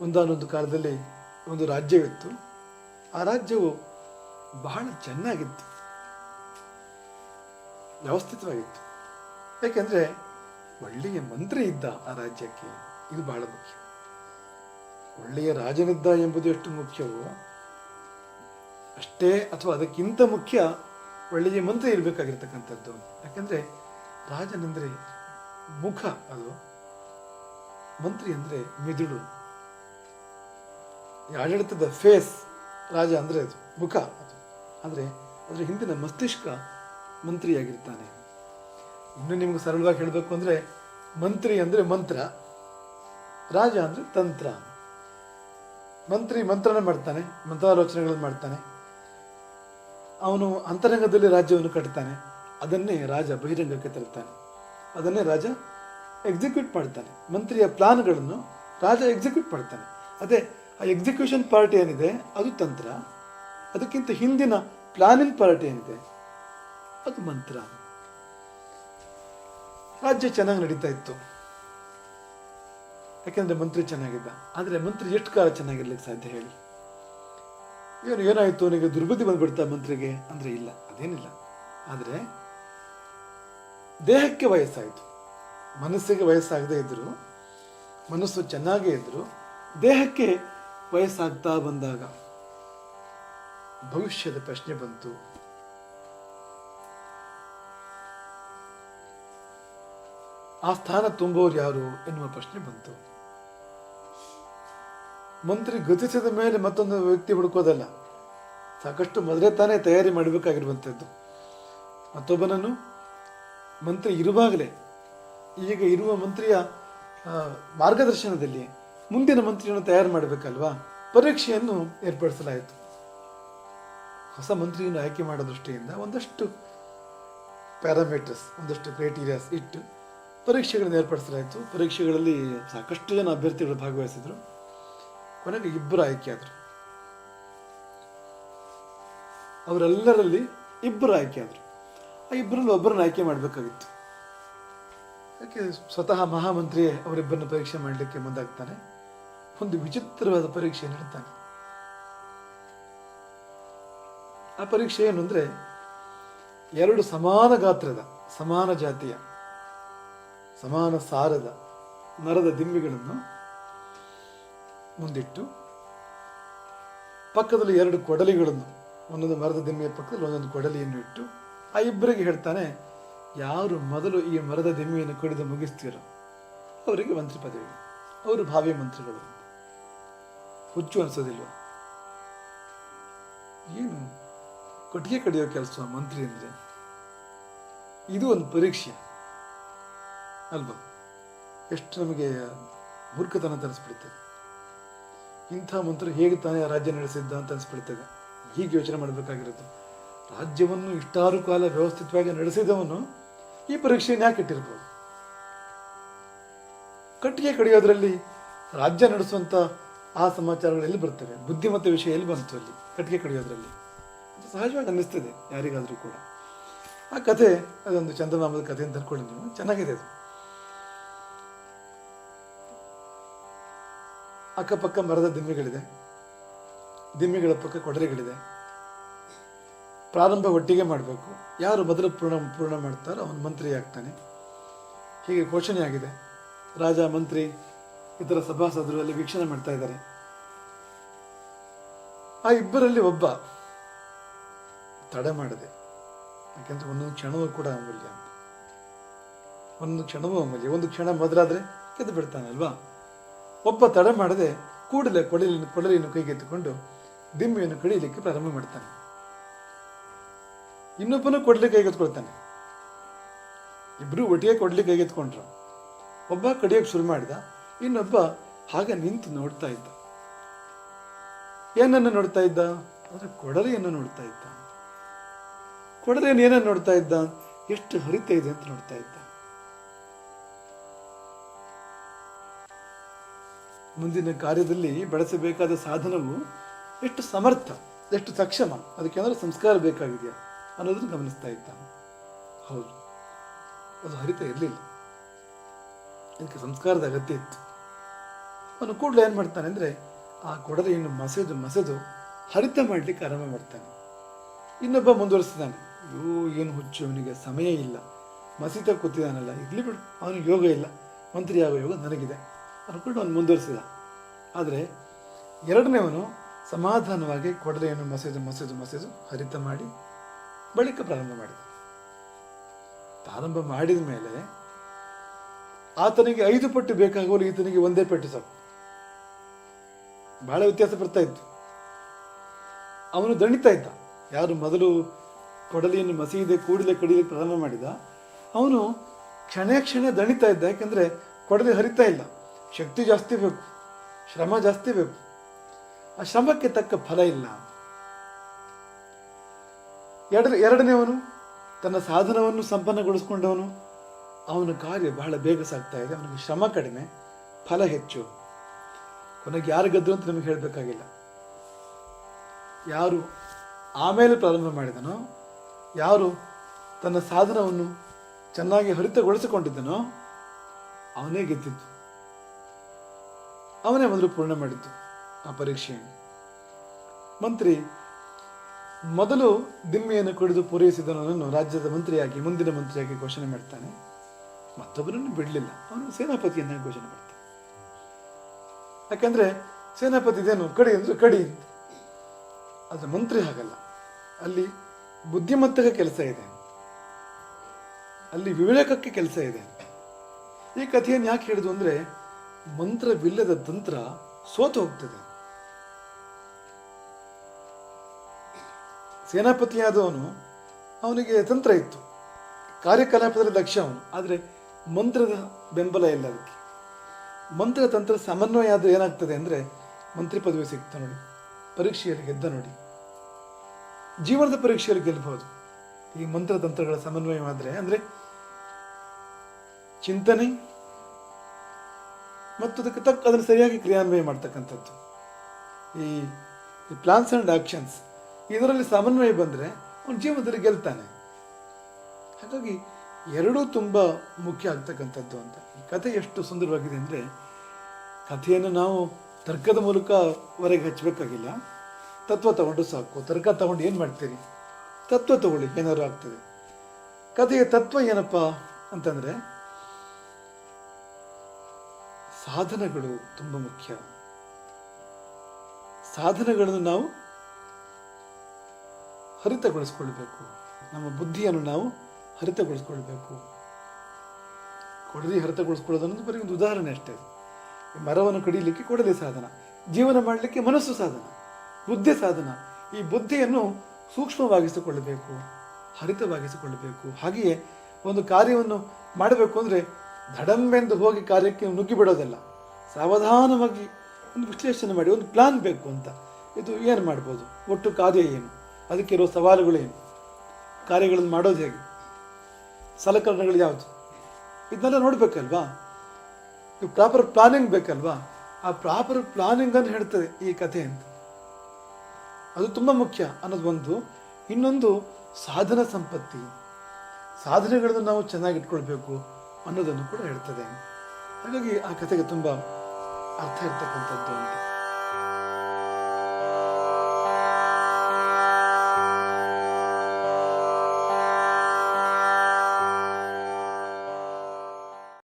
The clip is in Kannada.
ಒಂದಾನೊಂದು ಕಾಲದಲ್ಲಿ ಒಂದು ರಾಜ್ಯವಿತ್ತು. ಆ ರಾಜ್ಯವು ಬಹಳ ಚೆನ್ನಾಗಿತ್ತು. ವ್ಯವಸ್ಥಿತವಾಗಿತ್ತು. ಯಾಕೆಂದರೆ ಒಳ್ಳೆಯ ಮಂತ್ರಿ ಇದ್ದ ಆ ರಾಜ್ಯಕ್ಕೆ ಇದು ಬಹಳ ಮುಖ್ಯ. ಒಳ್ಳೆಯ ರಾಜನಿದ್ದ ಎಂಬುದು ಎಷ್ಟು ಮುಖ್ಯವೋ ಅಷ್ಟೇ ಅಥವಾ ಅದಕ್ಕಿಂತ ಮುಖ್ಯ ಒಳ್ಳೆಯ ಮಂತ್ರಿ ಇರಬೇಕಾಗಿರ್ತಕ್ಕಂಥದ್ದು. ಯಾಕೆಂದರೆ ರಾಜನೆಂದರೆ ಮುಖ ಅದು. ಮಂತ್ರಿ ಅಂದರೆ ಮಿದುಳು. ಈ ಆಡಳಿತದ ಫೇಸ್ ರಾಜ ಅಂದರೆ ಅದು, ಮುಖ ಅದು. ಅಂದರೆ ಅದರ ಹಿಂದಿನ ಮಸ್ತಿಷ್ಕ ಮಂತ್ರಿಯಾಗಿರ್ತಾನೆ. ಇನ್ನು ನಿಮಗೆ ಸರಳವಾಗಿ ಹೇಳಬೇಕು ಅಂದರೆ ಮಂತ್ರಿ ಅಂದರೆ ಮಂತ್ರ, ರಾಜ ಅಂದರೆ ತಂತ್ರ. ಮಂತ್ರಿ ಮಂತ್ರನ ಮಾಡ್ತಾನೆ, ಮಂತ್ರಾಲೋಚನೆಗಳನ್ನು ಮಾಡ್ತಾನೆ. ಅವನು ಅಂತರಂಗದಲ್ಲಿ ರಾಜ್ಯವನ್ನು ಕಟ್ತಾನೆ. ಅದನ್ನೇ ರಾಜ ಬಹಿರಂಗಕ್ಕೆ ತರುತ್ತಾನೆ. ಅದನ್ನೇ ರಾಜ ಎಕ್ಸಿಕ್ಯೂಟ್ ಮಾಡ್ತಾನೆ. ಮಂತ್ರಿಯ ಪ್ಲಾನ್ಗಳನ್ನು ರಾಜ ಎಕ್ಸಿಕ್ಯೂಟ್ ಮಾಡ್ತಾನೆ. ಅದೇ ಆ ಎಕ್ಸಿಕ್ಯೂಷನ್ ಪಾರ್ಟ್ ಏನಿದೆ? ಅದು ತಂತ್ರ. ಅದಕ್ಕಿಂತ ಹಿಂದಿನ ಪ್ಲಾನಿಂಗ್ ಪಾರ್ಟ್ ಏನಿದೆ? ಅದು ಮಂತ್ರ. ರಾಜ್ಯ ಚೆನ್ನಾಗಿ ನಡೀತಾ ಇತ್ತು. ಯಾಕೆಂದ್ರೆ ಮಂತ್ರಿ ಚೆನ್ನಾಗಿದ್ದ. ಆದರೆ ಮಂತ್ರಿ ಎಷ್ಟು ಕಾಲ ಚೆನ್ನಾಗಿರ್ಲಿಕ್ಕೆ ಸಾಧ್ಯ ಹೇಳಿ? ಇವನು ಏನಾಯ್ತು? ಅವನಿಗೆ ದುರ್ಬುದ್ಧಿ ಬಂದ್ಬಿಡ್ತಾ ಮಂತ್ರಿಗೆ? ಅಂದ್ರೆ ಇಲ್ಲ, ಅದೇನಿಲ್ಲ. ಆದರೆ ದೇಹಕ್ಕೆ ವಯಸ್ಸಾಯಿತು. ಮನಸ್ಸಿಗೆ ವಯಸ್ಸಾಗದೇ ಇದ್ರು. ಮನಸ್ಸು ಚೆನ್ನಾಗೇ ಇದ್ರು. ದೇಹಕ್ಕೆ ವಯಸ್ಸಾಗ್ತಾ ಬಂದಾಗ ಭವಿಷ್ಯದ ಪ್ರಶ್ನೆ ಬಂತು. ಆ ಸ್ಥಾನ ತುಂಬೋರು ಯಾರು ಎನ್ನುವ ಪ್ರಶ್ನೆ ಬಂತು. ಮಂತ್ರಿ ಗತಿಸಿದ ಮೇಲೆ ಮತ್ತೊಂದು ವ್ಯಕ್ತಿ ಹುಡುಕೋದಲ್ಲ, ಸಾಕಷ್ಟು ಮೊದಲೇ ತಾನೇ ತಯಾರಿ ಮಾಡಬೇಕಾಗಿರುವಂಥದ್ದು. ಮತ್ತೊಬ್ಬನನ್ನು ಮಂತ್ರಿ ಇರುವಾಗಲೇ, ಈಗ ಇರುವ ಮಂತ್ರಿಯ ಮಾರ್ಗದರ್ಶನದಲ್ಲಿ ಮುಂದಿನ ಮಂತ್ರಿಯನ್ನು ತಯಾರು ಮಾಡಬೇಕಲ್ವಾ? ಪರೀಕ್ಷೆಯನ್ನು ಏರ್ಪಡಿಸಲಾಯಿತು. ಹೊಸ ಮಂತ್ರಿಯನ್ನು ಆಯ್ಕೆ ಮಾಡೋ ದೃಷ್ಟಿಯಿಂದ ಒಂದಷ್ಟು ಪ್ಯಾರಾಮೀಟರ್ಸ್, ಒಂದಷ್ಟು ಕ್ರೈಟೀರಿಯಾಸ್ ಇಟ್ಟು ಪರೀಕ್ಷೆಗಳನ್ನು ಏರ್ಪಡಿಸಲಾಯಿತು. ಪರೀಕ್ಷೆಗಳಲ್ಲಿ ಸಾಕಷ್ಟು ಜನ ಅಭ್ಯರ್ಥಿಗಳು ಭಾಗವಹಿಸಿದರು. ಕೊನೆಗೆ ಇಬ್ಬರು ಆಯ್ಕೆಯಾದರು. ಅವರೆಲ್ಲರಲ್ಲಿ ಇಬ್ಬರು ಆಯ್ಕೆಯಾದರು. ಆ ಇಬ್ಬರಲ್ಲಿ ಒಬ್ಬರನ್ನು ಆಯ್ಕೆ ಮಾಡಬೇಕಾಗಿತ್ತು. ಯಾಕೆ ಸ್ವತಃ ಮಹಾಮಂತ್ರಿಯೇ ಅವರಿಬ್ಬರನ್ನ ಪರೀಕ್ಷೆ ಮಾಡಲಿಕ್ಕೆ ಮುಂದಾಗ್ತಾನೆ? ಒಂದು ವಿಚಿತ್ರವಾದ ಪರೀಕ್ಷೆ ನೀಡುತ್ತಾನೆ. ಆ ಪರೀಕ್ಷೆ ಏನು ಅಂದರೆ ಎರಡು ಸಮಾನ ಗಾತ್ರದ, ಸಮಾನ ಜಾತಿಯ, ಸಮಾನ ಸಾರದ ಮರದ ದಿಮ್ಮಿಗಳನ್ನು ಮುಂದಿಟ್ಟು ಪಕ್ಕದಲ್ಲಿ ಎರಡು ಕೊಡಲಿಗಳನ್ನು, ಒಂದೊಂದು ಮರದ ದಿಮ್ಮಿಯ ಪಕ್ಕದಲ್ಲಿ ಒಂದೊಂದು ಕೊಡಲಿಯನ್ನು ಇಟ್ಟು ಆ ಇಬ್ಬರಿಗೆ ಹೇಳ್ತಾನೆ, ಯಾರು ಮೊದಲು ಈ ಮರದ ದಿಮ್ಮಿಯನ್ನು ಕಡಿದು ಮುಗಿಸ್ತೀರೋ ಅವರಿಗೆ ಮಂತ್ರಿ ಪದವಿ. ಅವರು ಭಾವಿ ಮಂತ್ರಿಗಳು. ಹುಚ್ಚು ಅನ್ಸೋದಿಲ್ವಾ? ಏನು? ಕಟ್ಟಿಗೆ ಕಡಿಯೋ ಕೆಲಸ ಮಂತ್ರಿ ಅಂದ್ರೆ ಇದು ಒಂದು ಪರೀಕ್ಷೆ. ಅಲ್ವಾ? ಎಷ್ಟು ನಮಗೆ ಮೂರ್ಖತನ ತರಿಸ್ಬಿಡ್ತದೆ ಇಂಥ ಮಂತ್ರಿ ಹೇಗೆ ತಾನೇ ರಾಜ್ಯ ನಡೆಸಿದ್ದ ಅಂತ ಅನಿಸ್ಬಿಡ್ತದೆ ಹೀಗೆ ಯೋಚನೆ ಮಾಡಬೇಕಾಗಿರುತ್ತೆ. ರಾಜ್ಯವನ್ನು ಇಷ್ಟಾರು ಕಾಲ ವ್ಯವಸ್ಥಿತವಾಗಿ ನಡೆಸಿದವನು ಈ ಪರೀಕ್ಷೆಯನ್ನು ಯಾಕೆ ಇಟ್ಟಿರ್ಬೋದು? ಕಟ್ಟಿಗೆ ಕಡಿಯೋದ್ರಲ್ಲಿ ರಾಜ್ಯ ನಡೆಸುವಂಥ ಆ ಸಮಾಚಾರಗಳು ಎಲ್ಲಿ ಬರ್ತವೆ ಬುದ್ಧಿಮತ್ತೆ ವಿಷಯ ಎಲ್ಲಿ ಬಂತು ಅಲ್ಲಿ? ಕಟ್ಟಿಗೆ ಕಡಿಯೋದ್ರಲ್ಲಿ. ಸಹಜವಾಗಿ ಅನ್ನಿಸ್ತದೆ ಯಾರಿಗಾದರೂ ಕೂಡ. ಆ ಕಥೆ, ಅದೊಂದು ಚಂದ್ರನಾಮದ ಕಥೆ ಅಂತ ಅನ್ಕೊಳ್ಳಿ ನೀವು. ಚೆನ್ನಾಗಿದೆ ಅದು. ಅಕ್ಕಪಕ್ಕ ಮರದ ದಿಮ್ಮಿಗಳಿದೆ. ದಿಮ್ಮಿಗಳ ಪಕ್ಕ ಕೊಡಲಿಗಳಿದೆ ಪ್ರಾರಂಭ ಒಟ್ಟಿಗೆ ಮಾಡಬೇಕು. ಯಾರು ಮೊದಲು ಪೂರ್ಣ ಪೂರ್ಣ ಮಾಡ್ತಾರೋ ಅವನು ಮಂತ್ರಿ ಆಗ್ತಾನೆ ಹೀಗೆ ಘೋಷಣೆ ಆಗಿದೆ ರಾಜ, ಮಂತ್ರಿ ಇತರ ಸಭಾಸದರು ಅಲ್ಲಿ ವೀಕ್ಷಣೆ ಮಾಡ್ತಾ ಇದ್ದಾರೆ. ಆ ಇಬ್ಬರಲ್ಲಿ ಒಬ್ಬ ತಡೆ ಮಾಡಿದೆ. ಯಾಕೆಂದ್ರೆ ಒಂದೊಂದು ಕ್ಷಣವೂ ಕೂಡ ಅಮೂಲ್ಯ. ಅಂತ ಒಂದೊಂದು ಕ್ಷಣವೂ ಅಮೂಲ್ಯ. ಒಂದು ಕ್ಷಣ ಮೊದಲಾದ್ರೆ ಕೆದ್ಬಿಡ್ತಾನೆ ಅಲ್ವಾ? ಒಬ್ಬ ತಡೆ ಮಾಡದೆ, ಕೂಡಲೇ ಕೊಡಲಿನ ಕೊಡಲಿಯನ್ನು ಕೈಗೆತ್ತಿಕೊಂಡು ದಿಮ್ಮಿಯನ್ನು ಕಡಿಯಲಿಕ್ಕೆ ಪ್ರಾರಂಭ ಮಾಡ್ತಾನೆ. ಇನ್ನೊಬ್ಬನು ಕೊಡ್ಲಿಕ್ಕೆ ಕೈಗೆತ್ಕೊಳ್ತಾನೆ ಇಬ್ರು ಒಟ್ಟಿಗೆ ಕೊಡ್ಲಿಕ್ಕೆ ಕೈಗೆತ್ಕೊಂಡ್ರು ಒಬ್ಬ ಕಡಿಯೋಕೆ ಶುರು ಮಾಡಿದ ಇನ್ನೊಬ್ಬ ಹಾಗೆ ನಿಂತು ನೋಡ್ತಾ ಇದ್ದ. ಏನನ್ನು ನೋಡ್ತಾ ಇದ್ದ? ಅಂದ್ರೆ ಕೊಡಲೆಯನ್ನು ನೋಡ್ತಾ ಇದ್ದ. ಕೊಡಲೆಯನ್ನು ಏನನ್ನು ನೋಡ್ತಾ ಇದ್ದ? ಎಷ್ಟು ಹರಿತ ಇದೆ ಅಂತ ನೋಡ್ತಾ ಇದ್ದ. ಮುಂದಿನ ಕಾರ್ಯದಲ್ಲಿ ಬಳಸಬೇಕಾದ ಸಾಧನವು ಎಷ್ಟು ಸಮರ್ಥ, ಎಷ್ಟು ಸಕ್ಷಮ ಅಂದ್ರೆ ಸಂಸ್ಕಾರ ಬೇಕಾಗಿದೆಯಾ ಅನ್ನೋದನ್ನು ಗಮನಿಸ್ತಾ ಇದ್ದ. ಹೌದು. ಅದು ಹರಿತ ಇರಲಿಲ್ಲ. ಅದಕ್ಕೆ ಸಂಸ್ಕಾರದ ಅಗತ್ಯ ಇತ್ತು. ಅವನು ಕೂಡಲೇ ಏನು ಮಾಡ್ತಾನೆ ಅಂದರೆ ಆ ಕೊಡಲಿಯನ್ನು ಮಸೆದು ಮಸೆದು ಹರಿತ ಮಾಡಲಿಕ್ಕೆ ಆರಂಭ ಮಾಡ್ತಾನೆ. ಇನ್ನೊಬ್ಬ ಮುಂದುವರಿಸ್ತಾನೆ ಅಯ್ಯೋ, ಏನು ಹುಚ್ಚು ಅವನಿಗೆ ಸಮಯ ಇಲ್ಲ. ಮಸೀತ ಕೂತಿದ್ದಾನಲ್ಲ, ಇರಲಿ ಬಿಡು ಅವನಿಗೆ ಯೋಗ ಇಲ್ಲ. ಮಂತ್ರಿ ಆಗೋ ಯೋಗ ನನಗಿದೆ. ಅನ್ಕೊಂಡು ಅವನು ಮುಂದುವರಿಸಿದ. ಆದರೆ ಎರಡನೇವನು ಸಮಾಧಾನವಾಗಿ ಕೊಡಲೆಯನ್ನು ಮಸೆದು ಮಸೆದು ಮಸೆದು ಹರಿತ ಮಾಡಿ ಬಳಿಕ ಪ್ರಾರಂಭ ಮಾಡಿದ. ಪ್ರಾರಂಭ ಮಾಡಿದ ಮೇಲೆ ಆತನಿಗೆ ಐದು ಪಟ್ಟು ಬೇಕಾಗುವಲ್ಲಿ ಈತನಿಗೆ ಒಂದೇ ಪಟ್ಟು ಸಾಕು. ಬಹಳ ವ್ಯತ್ಯಾಸ ಬರ್ತಾ ಇತ್ತು. ಅವನು ದಣಿತಾ ಇದ್ದ. ಯಾರು ಮೊದಲು ಕೊಡಲಿಯನ್ನು ಮಸೀದೆ ಕೂಡಲೆ ಕಡಿಲಿಕ್ಕೆ ಪ್ರಾರಂಭ ಮಾಡಿದ, ಅವನು ಕ್ಷಣೇ ಕ್ಷಣ ದಣಿತಾ ಇದ್ದ, ಯಾಕಂದ್ರೆ ಕೊಡಲಿ ಹರಿತಾ ಇಲ್ಲ. ಶಕ್ತಿ ಜಾಸ್ತಿ ಬೇಕು, ಶ್ರಮ ಜಾಸ್ತಿ ಬೇಕು. ಆ ಶ್ರಮಕ್ಕೆ ತಕ್ಕ ಫಲ ಇಲ್ಲ. ಎರಡ ಎರಡನೇವನು ತನ್ನ ಸಾಧನವನ್ನು ಸಂಪನ್ನಗೊಳಿಸಿಕೊಂಡವನು. ಅವನ ಕಾರ್ಯ ಬಹಳ ಬೇಗ ಸಾಗ್ತಾ ಇದೆ, ಅವನಿಗೆ ಶ್ರಮ ಕಡಿಮೆ, ಫಲ ಹೆಚ್ಚು. ಕೊನೆಗೆ ಯಾರು ಗೆದ್ರು ಅಂತ ನಿಮಗೆ ಹೇಳಬೇಕಾಗಿಲ್ಲ. ಯಾರು ಆಮೇಲೆ ಪ್ರಾರಂಭ ಮಾಡಿದನೋ, ಯಾರು ತನ್ನ ಸಾಧನವನ್ನು ಚೆನ್ನಾಗಿ ಹರಿತಗೊಳಿಸಿಕೊಂಡಿದ್ದನೋ, ಅವನೇ ಗೆದ್ದಿದ್ದು. ಅವನೇ ಮೊದಲು ಪೂರ್ಣ ಮಾಡಿದ್ದು ಆ ಪರೀಕ್ಷೆಯನ್ನು. ಮಂತ್ರಿ, ಮೊದಲು ದಿಮ್ಮೆಯನ್ನು ಕುಡಿದು ಪೂರೈಸಿದವನನ್ನು ರಾಜ್ಯದ ಮಂತ್ರಿಯಾಗಿ, ಮುಂದಿನ ಮಂತ್ರಿಯಾಗಿ ಘೋಷಣೆ ಮಾಡ್ತಾನೆ. ಮತ್ತೊಬ್ಬರನ್ನು ಬಿಡಲಿಲ್ಲ. ಅವನು ಸೇನಾಪತಿಯನ್ನಾಗಿ ಘೋಷಣೆ ಮಾಡ್ತಾನೆ. ಯಾಕಂದ್ರೆ ಸೇನಾಪತಿ ಇದೇನು ಕಡಿ ಅಂದ್ರೆ ಕಡಿ. ಅದು ಮಂತ್ರಿ ಹಾಗಲ್ಲ. ಅಲ್ಲಿ ಬುದ್ಧಿಮತ್ತಕ ಕೆಲಸ ಇದೆ. ಅಲ್ಲಿ ವಿವೇಕಕ್ಕೆ ಕೆಲಸ ಇದೆ. ಈ ಕಥೆಯನ್ನು ಯಾಕೆ ಹೇಳುದು ಅಂದ್ರೆ ಮಂತ್ರವಿಲ್ಲದ ತಂತ್ರ ಸೋತು ಹೋಗ್ತದೆ. ಸೇನಾಪತಿಯಾದವನು ಅವನಿಗೆ ತಂತ್ರ ಇತ್ತು. ಕಾರ್ಯಕಲಾಪದಲ್ಲಿ ದಕ್ಷ ಅವನು. ಆದರೆ ಮಂತ್ರದ ಬೆಂಬಲ ಇಲ್ಲ ಅದಕ್ಕೆ. ಮಂತ್ರ ತಂತ್ರ ಸಮನ್ವಯ ಆದರೆ ಏನಾಗ್ತದೆ ಅಂದರೆ ಮಂತ್ರಿ ಪದವಿ ಸಿಗ್ತಾ ನೋಡಿ, ಪರೀಕ್ಷೆಯಲ್ಲಿ ಗೆದ್ದ ನೋಡಿ. ಜೀವನದ ಪರೀಕ್ಷೆಯಲ್ಲಿ ಗೆಲ್ಲಬಹುದು ಈ ಮಂತ್ರತಂತ್ರಗಳ ಸಮನ್ವಯವಾದರೆ ಅಂದರೆ ಚಿಂತನೆ ಮತ್ತು ಅದಕ್ಕೆ ತಕ್ಕ, ಅದನ್ನು ಸರಿಯಾಗಿ ಕ್ರಿಯಾನ್ವಯ ಮಾಡ್ತಕ್ಕಂಥದ್ದು. ಈ ಪ್ಲಾನ್ಸ್ ಆ್ಯಂಡ್ ಆಕ್ಷನ್ಸ್ ಇದರಲ್ಲಿ ಸಮನ್ವಯ ಬಂದರೆ ಅವನು ಜೀವನದಲ್ಲಿ ಗೆಲ್ತಾನೆ. ಹಾಗಾಗಿ ಎರಡೂ ತುಂಬ ಮುಖ್ಯ ಆಗ್ತಕ್ಕಂಥದ್ದು ಅಂತ. ಈ ಕಥೆ ಎಷ್ಟು ಸುಂದರವಾಗಿದೆ ಅಂದರೆ, ಕಥೆಯನ್ನು ನಾವು ತರ್ಕದ ಮೂಲಕ ಹೊರಗೆ ಹಚ್ಚಬೇಕಾಗಿಲ್ಲ. ತತ್ವ ತಗೊಂಡು ಸಾಕು. ತರ್ಕ ತಗೊಂಡು ಏನು ಮಾಡ್ತೀರಿ? ತತ್ವ ತಗೊಳ್ಳಿ, ಏನಾದ್ರು ಆಗ್ತದೆ. ಕಥೆಯ ತತ್ವ ಏನಪ್ಪ ಅಂತಂದರೆ, ಸಾಧನಗಳು ತುಂಬ ಮುಖ್ಯ. ಸಾಧನಗಳನ್ನು ನಾವು ಹರಿತಗೊಳಿಸ್ಕೊಳ್ಬೇಕು. ನಮ್ಮ ಬುದ್ಧಿಯನ್ನು ನಾವು ಹರಿತಗೊಳಿಸ್ಕೊಳ್ಬೇಕು. ಕೊಡಲಿ ಹರಿತಗೊಳಿಸ್ಕೊಳ್ಳೋದು ಅನ್ನೋದು ಬರೀ ಒಂದು ಉದಾಹರಣೆ ಅಷ್ಟೇ ಈ ಮರವನ್ನು ಕಡಿಲಿಕ್ಕೆ ಕೊಡಲಿ ಸಾಧನ, ಜೀವನ ಮಾಡಲಿಕ್ಕೆ ಮನಸ್ಸು ಸಾಧನ, ಬುದ್ಧಿ ಸಾಧನ, ಈ ಬುದ್ಧಿಯನ್ನು ಸೂಕ್ಷ್ಮವಾಗಿಸಿಕೊಳ್ಳಬೇಕು, ಹರಿತವಾಗಿಸಿಕೊಳ್ಳಬೇಕು. ಹಾಗೆಯೇ ಒಂದು ಕಾರ್ಯವನ್ನು ಮಾಡಬೇಕು ಅಂದರೆ ಧಡಂಬೆಂದು ಹೋಗಿ ಕಾರ್ಯಕ್ಕೆ ನುಗ್ಗಿ ಬಿಡೋದಲ್ಲ ಸಾವಧಾನವಾಗಿ ಒಂದು ವಿಶ್ಲೇಷಣೆ ಮಾಡಿ, ಒಂದು ಪ್ಲಾನ್ ಬೇಕು ಅಂತ. ಇದು ಏನು ಮಾಡ್ಬೋದು? ಒಟ್ಟು ಕಾರ್ಯ ಏನು? ಅದಕ್ಕಿರೋ ಸವಾಲುಗಳೇನು? ಕಾರ್ಯಗಳನ್ನು ಮಾಡೋದು ಹೇಗೆ? ಸಲಕರಣೆಗಳು ಯಾವುದು? ಇದನ್ನೆಲ್ಲ ನೋಡ್ಬೇಕಲ್ವಾ? ನೀವು ಪ್ರಾಪರ್ ಪ್ಲಾನಿಂಗ್ ಬೇಕಲ್ವಾ? ಆ ಪ್ರಾಪರ್ ಪ್ಲಾನಿಂಗ್ ಅನ್ನು ಹೇಳ್ತದೆ ಈ ಕಥೆ ಅಂತ. ಅದು ತುಂಬ ಮುಖ್ಯ ಅನ್ನೋದು ಒಂದು. ಇನ್ನೊಂದು ಸಾಧನ ಸಂಪತ್ತಿ. ಸಾಧನೆಗಳನ್ನು ನಾವು ಚೆನ್ನಾಗಿ ಇಟ್ಕೊಳ್ಬೇಕು ಅನ್ನೋದನ್ನು ಕೂಡ ಹೇಳ್ತದೆ. ಹಾಗಾಗಿ ಆ ಕಥೆಗೆ ತುಂಬ ಅರ್ಥ ಇರ್ತಕ್ಕಂಥದ್ದು ಅಂತ.